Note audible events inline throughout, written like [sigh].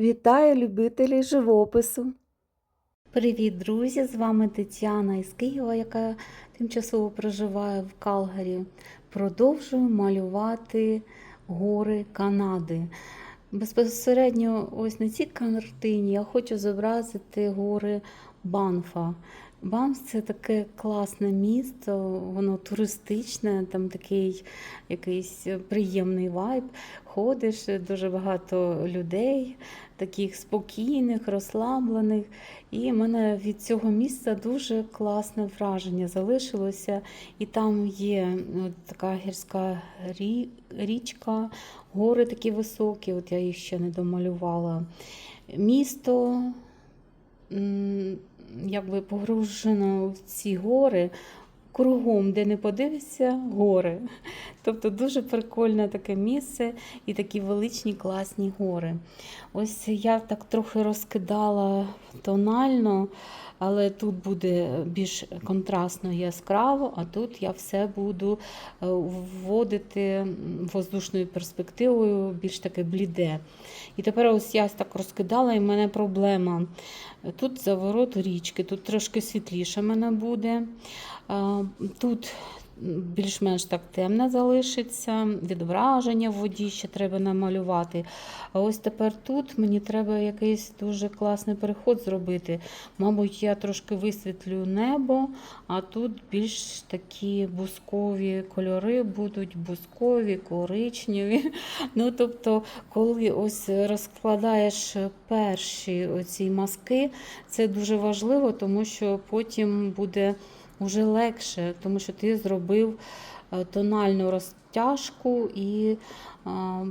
Вітаю любителі живопису! Привіт, друзі! З вами Тетяна із Києва, яка тимчасово проживає в Калгарі. Продовжую малювати гори Канади. Безпосередньо ось на цій картині я хочу зобразити гори Банфа. Банф це таке класне місто, воно туристичне, там такий якийсь приємний вайб. Ходиш, дуже багато людей, таких спокійних, розслаблених. І в мене від цього місця дуже класне враження залишилося. І там є от така гірська річка, гори такі високі, от я їх ще не домалювала. Місто якби погружено в ці гори. Кругом, де не подивишся, гори. Тобто дуже прикольне таке місце і такі величні класні гори. Ось я так трохи розкидала тонально, але тут буде більш контрастно яскраво, а тут я все буду е, вводити воздушною перспективою, більш таке бліде. І тепер ось я так розкидала, і в мене проблема. Тут заворот річки, тут трошки світліше мене буде. Тут більш-менш так темне залишиться, відображення в воді ще треба намалювати. А ось тепер тут мені треба якийсь дуже класний переход зробити. Мабуть, я трошки висвітлю небо, а тут більш такі бускові кольори будуть, бускові, коричневі. [laughs] Ну, тобто, коли ось розкладаєш перші оці маски, це дуже важливо, тому що потім буде вже легше, тому що ти зробив е, тональну розтяжку і а,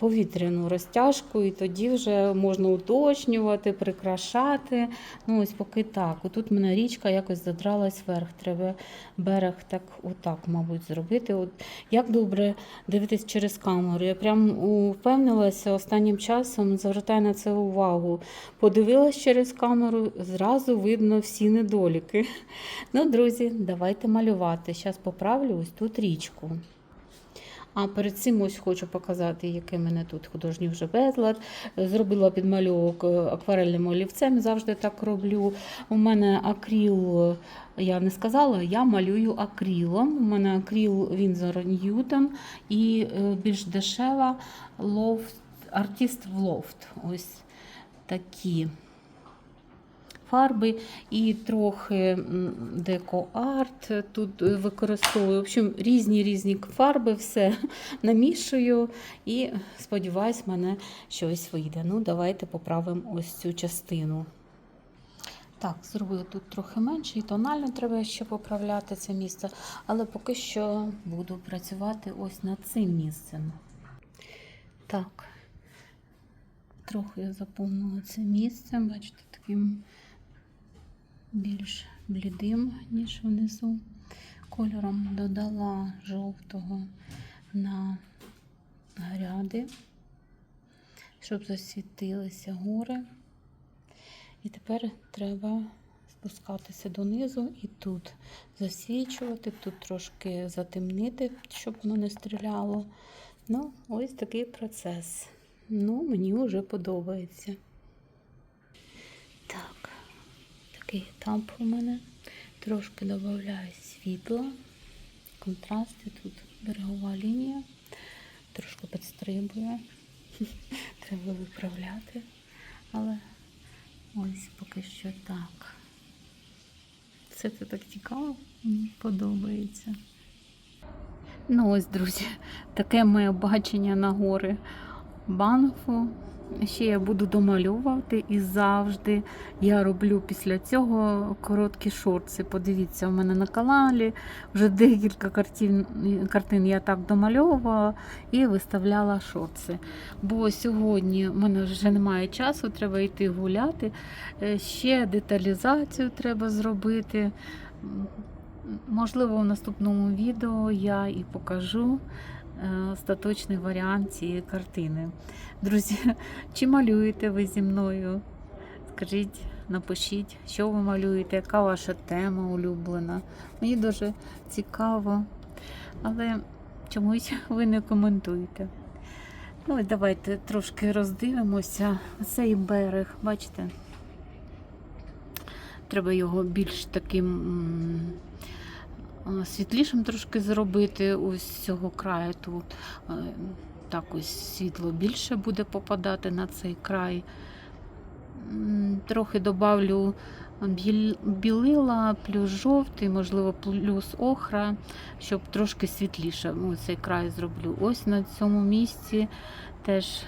повітряну розтяжку, і тоді вже можна уточнювати, прикрашати. Ну, ось поки так. Отут в мене річка якось задралась вверх. Треба берег так, отак, мабуть, зробити. От як добре дивитись через камеру. Я прям упевнилася останнім часом, звертаю на це увагу. Подивилась через камеру, зразу видно всі недоліки. Ну, друзі, давайте малювати. Зараз поправлю ось тут річку. А перед цим ось хочу показати, який мене тут художній вже безлад. Зробила підмальовок е, акварельним олівцем, завжди так роблю. У мене акріл, я не сказала, я малюю акрилом. У мене акріл Winsor Newton і е, більш дешева Loft, артист в лофт. Ось такі фарби і трохи деко-арт тут використовую. В общем, різні різні фарби, все [laughs] намішую і сподіваюсь, мене щось вийде. Ну, давайте поправимо ось цю частину. Так, зробила тут трохи менше, і тонально треба ще поправляти це місце, але поки що буду працювати ось над цим місцем. Так, трохи я заповнила це місце, бачите, таким більш блідим, ніж внизу. Кольором додала жовтого на гряди, щоб засвітилися гори. І тепер треба спускатися донизу і тут засвічувати, тут трошки затемнити, щоб воно не стріляло. Ну, ось такий процес. Ну, мені вже подобається. Так, такий етап у мене. Трошки додаю світла, контрасти, тут берегова лінія, трошки підстрибує. [laughs] Треба виправляти. Але ось поки що так. Все це так цікаво, мені подобається. Ну ось, друзі, таке моє бачення на гори Банфу. Ще я буду домальовувати і завжди я роблю після цього короткі шорти. Подивіться, у мене на каналі вже декілька картин, картин я так домальовувала і виставляла шорти. Бо сьогодні в мене вже немає часу, треба йти гуляти. Е, Ще деталізацію треба зробити. Можливо, в наступному відео я і покажу остаточний варіант цієї картини. Друзі, [laughs] чи малюєте ви зі мною? Скажіть, напишіть, що ви малюєте, яка ваша тема улюблена. Мені дуже цікаво, але чомусь [laughs] ви не коментуєте. Ну і давайте трошки роздивимося. Цей берег, бачите? Треба його більш таким світлішим трошки зробити ось цього краю тут. е, Так ось світло більше буде попадати на цей край. Трохи добавлю білила, плюс жовтий, можливо, плюс охра, щоб трошки світліше цей край зроблю. Ось на цьому місці теж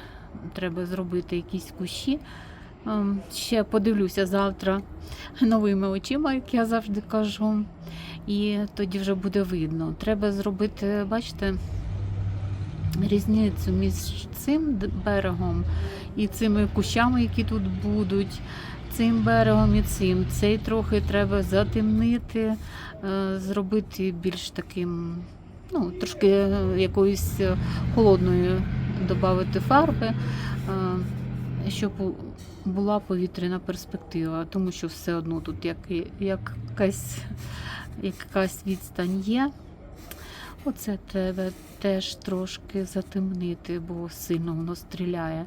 треба зробити якісь кущі. Ем, Ще подивлюся завтра новими очима, як я завжди кажу. І тоді вже буде видно. Треба зробити, бачите, різницю між цим берегом і цими кущами, які тут будуть. Цим берегом і цим. Цей трохи треба затемнити, е, зробити більш таким, ну, трошки е, якоїсь е, холодної додати фарби, щоб була повітряна перспектива, тому що все одно тут як якась, якась відстань є. Оце треба теж трошки затемнити, бо сильно воно стріляє.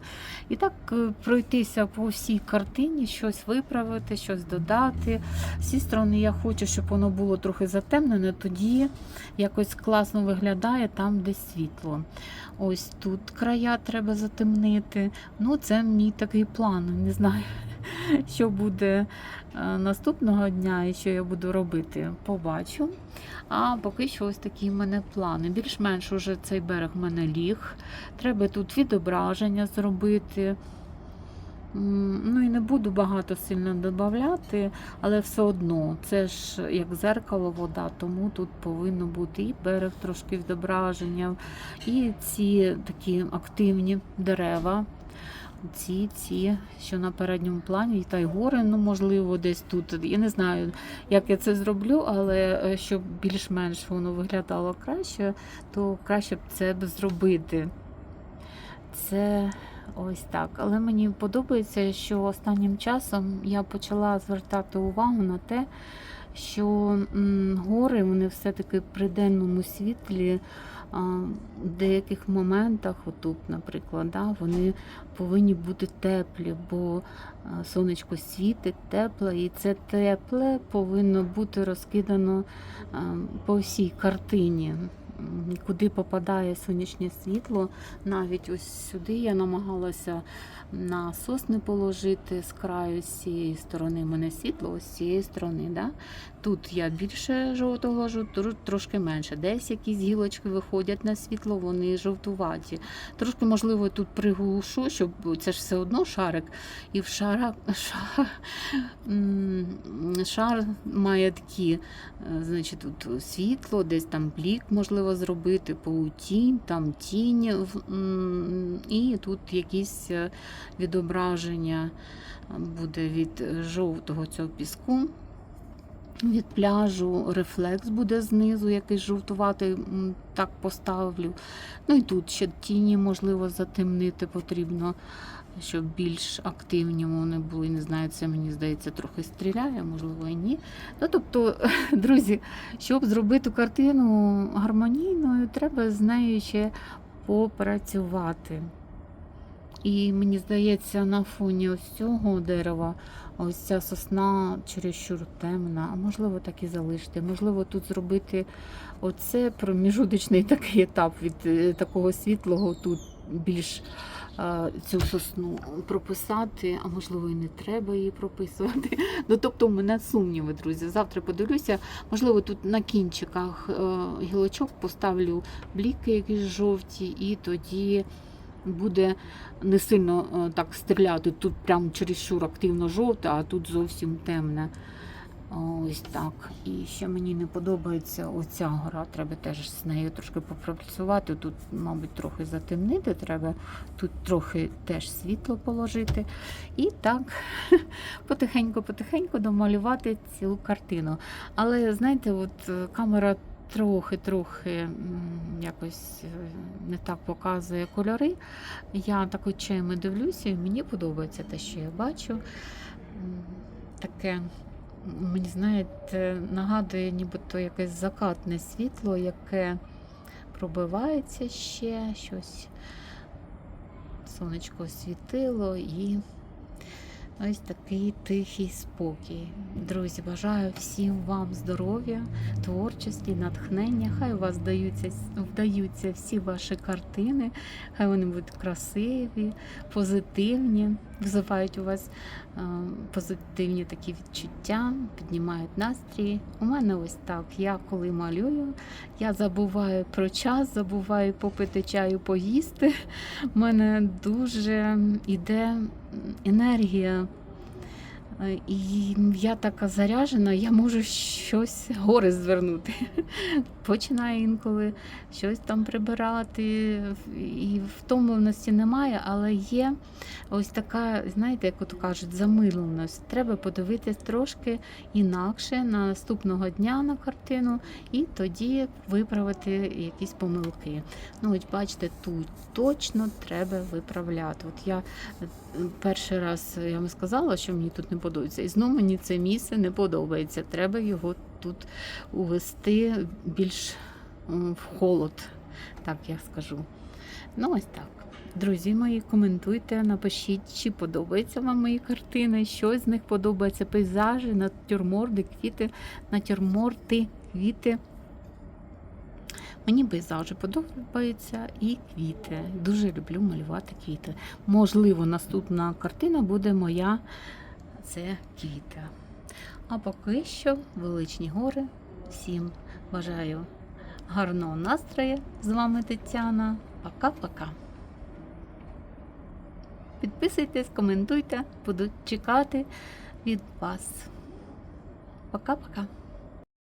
І так е, пройтися по всій картині, щось виправити, щось додати. З цієї сторони я хочу, щоб воно було трохи затемнене, тоді якось класно виглядає там, де світло. Ось тут края треба затемнити. Ну, це мій такий план. Не знаю, [laughs] що буде е, наступного дня і що я буду робити. Побачу. А поки що ось такі в мене плани. Більш-менш уже цей берег в мене ліг. Треба тут відображення зробити. Ну і не буду багато сильно додати, але все одно це ж як зеркало вода, тому тут повинно бути і берег трошки відображення, і ці такі активні дерева. Ці, ці, що на передньому плані, та й гори, ну можливо, десь тут. Я не знаю, як я це зроблю, але е, щоб більш-менш воно виглядало краще, то краще б це б зробити. Це ось так. Але мені подобається, що останнім часом я почала звертати увагу на те, що гори вони все-таки при денному світлі. В деяких моментах, отут, наприклад, да, вони повинні бути теплі, бо сонечко світить тепле, і це тепле повинно бути розкидано по всій картині. Куди попадає сонячне світло, навіть ось сюди я намагалася на сосни положити з краю з цієї сторони. Мене світло ось з цієї сторони. Да? Тут я більше жовтого ложу, трошки менше. Десь якісь гілочки виходять на світло, вони жовтуваті. Трошки, можливо, тут приглушу, щоб це ж все одно шарик. І в шара, шар, шар має такі, е, значить, тут світло, десь там блік можливо зробити, паутінь, там тінь, і тут якісь е, відображення буде від жовтого цього піску. Від пляжу рефлекс буде знизу, якийсь жовтуватий, так поставлю. Ну і тут ще тіні, можливо, затемнити потрібно, щоб більш активні вони були. Не знаю, це мені здається трохи стріляє, можливо, і ні. Ну, тобто, [laughs] друзі, щоб зробити картину гармонійною, треба з нею ще попрацювати. І мені здається, на фоні ось цього дерева ось ця сосна чересчур темна, а можливо так і залишити. Можливо, тут зробити оце проміжуточний [laughs] такий етап від е, такого світлого, тут більш цю сосну прописати, а можливо і не треба її прописувати. [laughs] Ну, тобто, у мене сумніви, друзі. Завтра подивлюся. Можливо, тут на кінчиках е, гілочок поставлю бліки якісь жовті, і тоді буде не сильно е, так стріляти. Тут прям чересчур активно жовте, а тут зовсім темне. Ось так. І ще мені не подобається оця гора. Треба теж з нею трошки попрацювати. Тут, мабуть, трохи затемнити треба, тут трохи теж світло положити. І так [laughs] потихеньку-потихеньку домалювати цю картину. Але знаєте, от е, камера трохи-трохи якось е, не так показує кольори. Я так очима дивлюся, і мені подобається те, що я бачу. Таке, мені знаєте, нагадує нібито якесь закатне світло, яке пробивається ще щось. сонечко освітило і ось такий тихий спокій. Друзі, бажаю всім вам здоров'я, творчості, натхнення. Хай у вас вдаються, вдаються всі ваші картини, хай вони будуть красиві, позитивні, визивають у вас позитивні такі відчуття, піднімають настрій. У мене ось так. Я коли малюю, я забуваю про час, забуваю попити чаю, поїсти. У мене дуже іде енергія. Е, І я така заряжена, я можу щось гори звернути. Починаю інколи щось там прибирати, і втомленості немає, але є ось така, знаєте, як от кажуть, замиленість. Треба подивитись трошки інакше на наступного дня на картину і тоді виправити якісь помилки. Ну, ось бачите, тут точно треба виправляти. От я е, перший раз я вам сказала, що мені тут не подобається. І знову мені це місце не подобається. Треба його тут увести більш в холод, так я скажу. Ну, ось так. Друзі мої, коментуйте, напишіть, чи подобаються вам мої картини, що з них подобається, пейзажі, натюрморти, квіти, натюрморти, квіти. Мені пейзажі подобаються і квіти. Дуже люблю малювати квіти. Можливо, наступна картина буде моя це квіти. А поки що величні гори. Всім бажаю гарного настрою. З вами Тетяна. Пока-пока. Підписуйтесь, коментуйте, буду чекати від вас. Пока-пока.